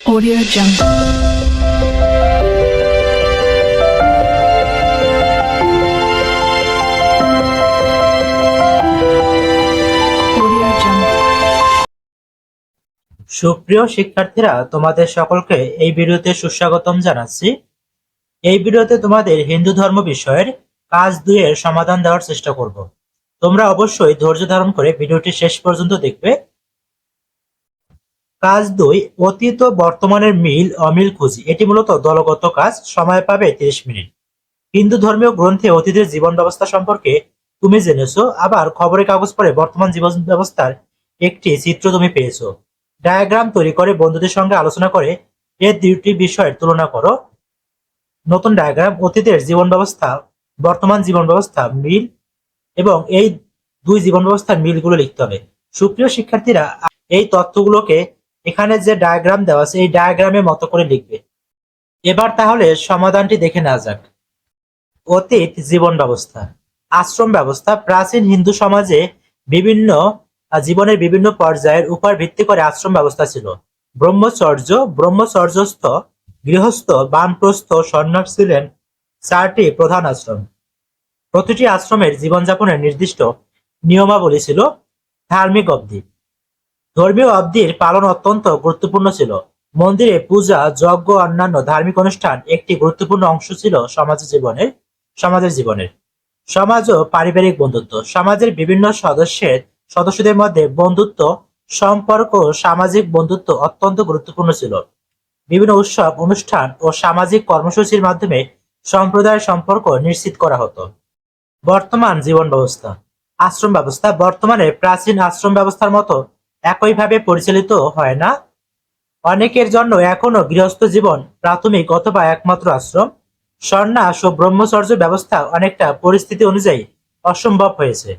Audio Jungle. সুপ্রিয় শিক্ষার্থীরা, তোমাদের সকলকে এই ভিডিওতে সুস্বাগতম জানাচ্ছি। এই ভিডিওতে তোমাদের হিন্দু ধর্ম বিষয়ের কাজ দুইয়ের সমাধান দেওয়ার চেষ্টা করব। তোমরা অবশ্যই ধৈর্য ধারণ করে ভিডিওটি শেষ পর্যন্ত দেখবে কাজ দুই, অতীত বর্তমানের মিল অমিল খুঁজি। এটি মূলত দলগত কাজ, সময় পাবে তিরিশ মিনিট। হিন্দু ধর্মীয় গ্রন্থে অতীতের জীবন ব্যবস্থা সম্পর্কে তুমি জেনেছো, আবার খবরের কাগজ পড়ে বর্তমান জীবন ব্যবস্থার একটি চিত্র তুমি পেয়েছ। ডায়াগ্রাম তৈরি করে বন্ধুদের সঙ্গে আলোচনা করে এর দুটি বিষয়ের তুলনা করো। নতুন ডায়াগ্রাম, অতীতের জীবন ব্যবস্থা, বর্তমান জীবন ব্যবস্থা, মিল, এবং এই দুই জীবন ব্যবস্থার মিলগুলো লিখতে হবে। সুপ্রিয় শিক্ষার্থীরা, এই তথ্যগুলোকে এখানে যে ডায়াগ্রাম দেওয়া আছে, এই ডায়াগ্রামের মতো করে লিখবে। এবার তাহলে সমাধানটি দেখে নেওয়া যাক। অতীত জীবন ব্যবস্থা। আশ্রম ব্যবস্থা। প্রাচীন হিন্দু সমাজে বিভিন্ন জীবনের বিভিন্ন পর্যায়ের উপর ভিত্তি করে আশ্রম ব্যবস্থা ছিল। ব্রহ্মচর্য, ব্রহ্মচর্যস্থ, গৃহস্থ, বানপ্রস্থ সন্ন্যাস ছিলেন চারটি প্রধান আশ্রম। প্রতিটি আশ্রমের জীবনযাপনের নির্দিষ্ট নিয়মাবলী ছিল ধার্মিক অবধি। ধর্মীয় অবধির পালন অত্যন্ত গুরুত্বপূর্ণ ছিল। মন্দিরে পূজা, যজ্ঞ, অন্যান্য ধার্মিক অনুষ্ঠান একটি গুরুত্বপূর্ণ অংশ ছিল সমাজ জীবনের, সমাজের জীবনের। সমাজ ও পারিবারিক বন্ধুত্ব। সমাজের বিভিন্ন সদস্যের, সদস্যদের মধ্যে বন্ধুত্ব, সম্পর্ক সামাজিক বন্ধুত্ব অত্যন্ত গুরুত্বপূর্ণ ছিল। বিভিন্ন উৎসব, অনুষ্ঠান ও সামাজিক কর্মসূচির মাধ্যমে সম্প্রদায়ের সম্পর্ক নিশ্চিত করা হতো। বর্তমান জীবন ব্যবস্থা। আশ্রম ব্যবস্থা বর্তমানে প্রাচীন আশ্রম ব্যবস্থার মতো একইভাবে পরিচালিত হয় না। অনেকের জন্য এখনও গৃহস্থ জীবন প্রাথমিক অথবা একমাত্র আশ্রম। সন্ন্যাস ও ব্রহ্মচর্য ব্যবস্থা অনেকটা পরিস্থিতি অনুযায়ী অসম্ভব হয়েছে।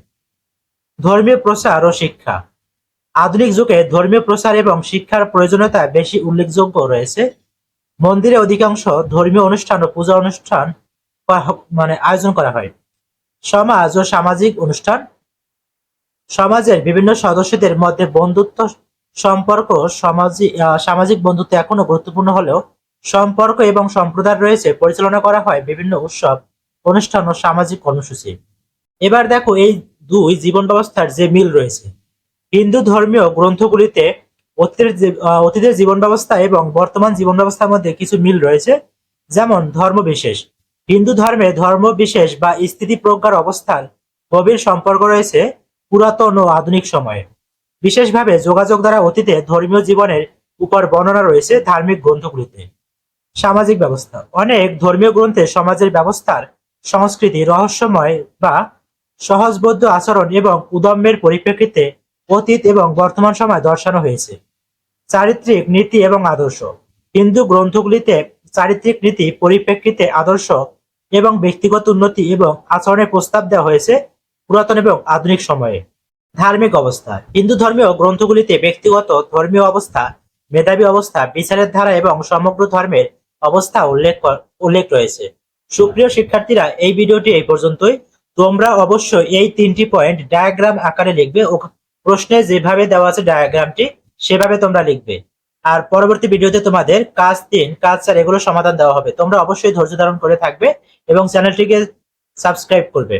ধর্মীয় প্রচার ও শিক্ষা। আধুনিক যুগে ধর্মীয় প্রচার এবং শিক্ষার প্রয়োজনীয়তা বেশি উল্লেখযোগ্য রয়েছে। মন্দিরে অধিকাংশ ধর্মীয় অনুষ্ঠান ও পূজা অনুষ্ঠান মানে আয়োজন করা হয়। সমাজ ও সামাজিক অনুষ্ঠান সমাজের বিভিন্ন সদস্যদের মধ্যে বন্ধুত্ব সম্পর্ক সমাজি- সামাজিক বন্ধুত্ব এখনও গুরুত্বপূর্ণ হলেও সম্পর্ক এবং সম্প্রদায় রয়েছে পরিচালনা করা হয় বিভিন্ন উৎসব, অনুষ্ঠান ও সামাজিক কর্মসূচি। এবার দেখো এই দুই জীবন ব্যবস্থার যে মিল রয়েছে। হিন্দু ধর্মীয় গ্রন্থগুলিতে অতীতের অতীতের জীবন ব্যবস্থা এবং বর্তমান জীবন ব্যবস্থার মধ্যে কিছু মিল রয়েছে। যেমন ধর্ম বিশেষ। হিন্দু ধর্মে ধর্ম বিশেষ বা স্থিতি প্রজ্ঞার অবস্থার গভীর সম্পর্ক রয়েছে। পুরাতন ও আধুনিক সময়ে। বিশেষভাবে যোগাযোগ দ্বারা অতীতে ধর্মীয় জীবনের উপর বর্ণনা রয়েছে ধার্মিক গ্রন্থগুলিতে। সামাজিক ব্যবস্থা। অনেক ধর্মীয় গ্রন্থে সমাজের ব্যবস্থার সংস্কৃতি, রহস্যময় বা সহজবোধ্য আচরণ এবং উদম্যের পরিপ্রেক্ষিতে অতীত এবং বর্তমান সময় দর্শানো হয়েছে। চারিত্রিক নীতি এবং আদর্শ। হিন্দু গ্রন্থগুলিতে চারিত্রিক নীতি, পরিপ্রেক্ষিতে আদর্শ এবং ব্যক্তিগত উন্নতি এবং আচরণের প্রস্তাব দেওয়া হয়েছে পুরাতন এবং আধুনিক সময়ে। ধার্মিক অবস্থা। হিন্দু ধর্মীয় গ্রন্থগুলিতে ব্যক্তিগত ধর্মীয় অবস্থা, মেধাবী অবস্থা, বিচারের ধারা এবং সমগ্র ধর্মের অবস্থা উল্লেখ উল্লেখ রয়েছে। সুপ্রিয় শিক্ষার্থীরা, এই ভিডিওটি এই পর্যন্তই। তোমরা অবশ্যই এই তিনটি পয়েন্ট ডায়াগ্রাম আকারে লিখবে। ও প্রশ্নে যেভাবে দেওয়া আছে ডায়াগ্রামটি, সেভাবে তোমরা লিখবে। আর পরবর্তী ভিডিওতে তোমাদের কাজ তিন, কাজ চার এগুলো সমাধান দেওয়া হবে। তোমরা অবশ্যই ধৈর্য ধারণ করে থাকবে এবং চ্যানেলটিকে সাবস্ক্রাইব করবে।